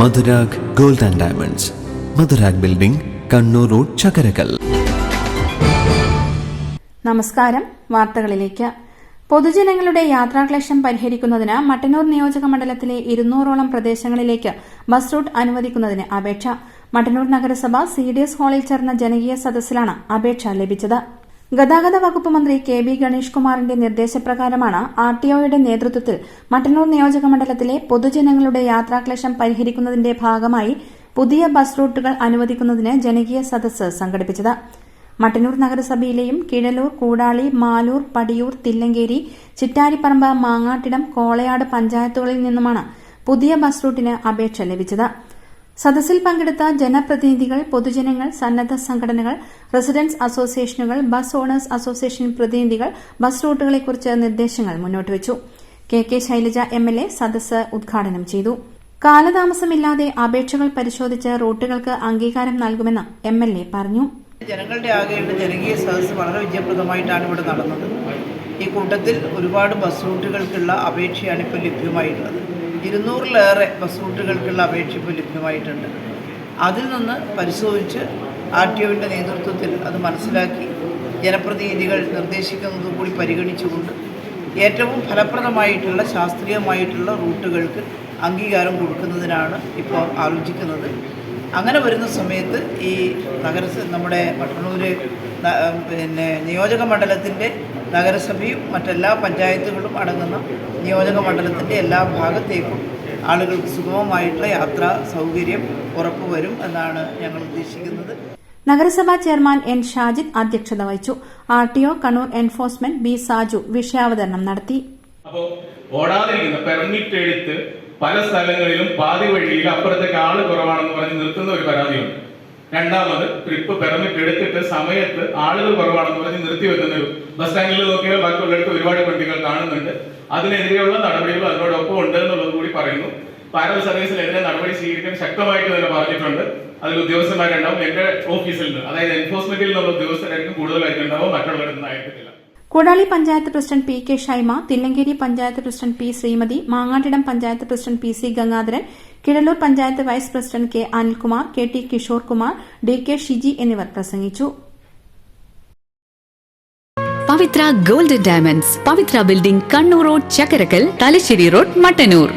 Madhurag gold and diamonds. Madhurag building Kannur road Chakkarakkal. നമസ്കാരം. വാർത്തകളിലേക്ക്. പൊതുജനങ്ങളുടെ യാത്രാക്ലേശം പരിഹരിക്കുന്നതിന് മട്ടന്നൂർ നിയോജക മണ്ഡലത്തിലെ ഇരുന്നൂറോളം പ്രദേശങ്ങളിലേക്ക് ബസ് റൂട്ട് അനുവദിക്കുന്നതിന് അപേക്ഷ. മട്ടന്നൂർ നഗരസഭ സി ഡി എസ് ഹാളിൽ ചേർന്ന ജനകീയ സദസ്സിലാണ് അപേക്ഷ ലഭിച്ചത്. ഗതാഗത വകുപ്പ് മന്ത്രി കെ ബി ഗണേഷ് കുമാറിന്റെ നിർദ്ദേശപ്രകാരമാണ് ആർ ടി ഒയുടെ നേതൃത്വത്തിൽ മട്ടന്നൂർ നിയോജക മണ്ഡലത്തിലെ പൊതുജനങ്ങളുടെ യാത്രാക്ലേശം പരിഹരിക്കുന്നതിന്റെ ഭാഗമായി പുതിയ ബസ് റൂട്ടുകൾ അനുവദിക്കുന്നതിന് ജനകീയ സദസ് സംഘടിപ്പിച്ചത്. മട്ടന്നൂർ നഗരസഭയിലെയും കിഴലൂർ കൂടാളി മാലൂർ പടിയൂർ തില്ലങ്കേരി ചിറ്റാരിപ്പറമ്പ് മാങ്ങാട്ടിടം കോളയാട് പഞ്ചായത്തുകളിൽ നിന്നുമാണ് പുതിയ ബസ് റൂട്ടിന് അപേക്ഷ ലഭിച്ചത്. സദസ്സിൽ പങ്കെടുത്ത ജനപ്രതിനിധികൾ പൊതുജനങ്ങൾ സന്നദ്ധ സംഘടനകൾ റെസിഡൻസ് അസോസിയേഷനുകൾ ബസ് ഓണേഴ്സ് അസോസിയേഷൻ പ്രതിനിധികൾ ബസ് റൂട്ടുകളെക്കുറിച്ച് നിർദ്ദേശങ്ങൾ മുന്നോട്ട് മുന്നോട്ടുവച്ചു K K Shailaja M L A സദസ്സ് ഉദ്ഘാടനം ചെയ്തു. കാലതാമസമില്ലാതെ അപേക്ഷകൾ പരിശോധിച്ച് റൂട്ടുകൾക്ക് അംഗീകാരം നൽകുമെന്ന് എം എൽ എ പറഞ്ഞു. ജനങ്ങളുടെ ആകെയുള്ള ജനകീയ സദസ്സ് വളരെ വിജയപ്രദമായിട്ടാണ് ഇവിടെ നടന്നത്. ഈ കൂട്ടത്തിൽ ഒരുപാട് ബസ് റൂട്ടുകൾക്കുള്ള അപേക്ഷയാണ് ഇപ്പോൾ ലഭ്യമായിട്ടുള്ളത്. ഇരുന്നൂറിലേറെ ബസ് റൂട്ടുകൾക്കുള്ള അപേക്ഷ ഇപ്പോൾ ലഭ്യമായിട്ടുണ്ട്. അതിൽ നിന്ന് പരിശോധിച്ച് ആർ ടി ഒവിന്റെ നേതൃത്വത്തിൽ അത് മനസ്സിലാക്കി ജനപ്രതിനിധികൾ നിർദ്ദേശിക്കുന്നതും കൂടി പരിഗണിച്ചുകൊണ്ട് ഏറ്റവും ഫലപ്രദമായിട്ടുള്ള ശാസ്ത്രീയമായിട്ടുള്ള റൂട്ടുകൾക്ക് അംഗീകാരം കൊടുക്കുന്നതിനാണ് ഇപ്പോൾ ആലോചിക്കുന്നത്. അങ്ങനെ വരുന്ന സമയത്ത് ഈ നഗര നമ്മുടെ മട്ടന്നൂർ പിന്നെ നിയോജക മണ്ഡലത്തിന്റെ നഗരസഭയും മറ്റെല്ലാ പഞ്ചായത്തുകളും അടങ്ങുന്ന നിയോജക മണ്ഡലത്തിന്റെ എല്ലാ ഭാഗത്തേക്കും ആളുകൾക്ക് സുഗമമായിട്ടുള്ള യാത്രാ സൗകര്യം ഉറപ്പുവരും എന്നാണ് ഞങ്ങൾ ഉദ്ദേശിക്കുന്നത്. നഗരസഭാ ചെയർമാൻ എൻ ഷാജിദ് അധ്യക്ഷത വഹിച്ചു. R T O Kannur enforcement B Saju വിഷയാവതരണം നടത്തി. അപ്പോ ഓടാതിരിക്കുന്ന പെർമിറ്റ് എടുത്ത് പല സ്ഥലങ്ങളിലും പാതി വഴിയിൽ അപ്പുറത്തേക്ക് ആൾ കുറവാണെന്ന് പറഞ്ഞ് നിർത്തുന്ന ഒരു പരാതിയുണ്ട്. രണ്ടാമത് ട്രിപ്പ് പെർമിറ്റ് എടുത്തിട്ട് സമയത്ത് ആളുകൾ കുറവാണെന്ന് പറഞ്ഞ് നിർത്തി വെക്കുന്ന ഒരു ബസ് സ്റ്റാൻഡിൽ നോക്കിയാൽ ബാക്കിയുള്ളിടത്ത് ഒരുപാട് വണ്ടികൾ കാണുന്നുണ്ട്. അതിനെതിരെയുള്ള നടപടികൾ അതിനോടൊപ്പം ഉണ്ട് എന്നുള്ളത് കൂടി പറയുന്നു. പാരൽ സർവീസിനെതിരെ നടപടി സ്വീകരിക്കാൻ ശക്തമായിട്ട് തന്നെ പറഞ്ഞിട്ടുണ്ട്. അതിൽ ഉദ്യോഗസ്ഥന്മാരുണ്ടാവും. എന്റെ ഓഫീസിൽ നിന്ന് അതായത് എൻഫോഴ്സ്മെന്റിൽ നിന്നുള്ള ഉദ്യോഗസ്ഥരായിരിക്കും കൂടുതലായിട്ട് ഉണ്ടാവും മറ്റുള്ളവരിൽ നിന്നായിട്ടില്ല Koodali panchayat president P K Shaima Thillankeri panchayat president P Sreemathi Mangattidam panchayat president P C Gangadharan Kizhallur panchayat vice president K Anilkumar K T Kishore Kumar D K Shiji എന്നിവർ പ്രസംഗിച്ചു. Pavithra golden diamonds Pavithra building Kannur road Chakkarakkal Thalassery road Mattannur.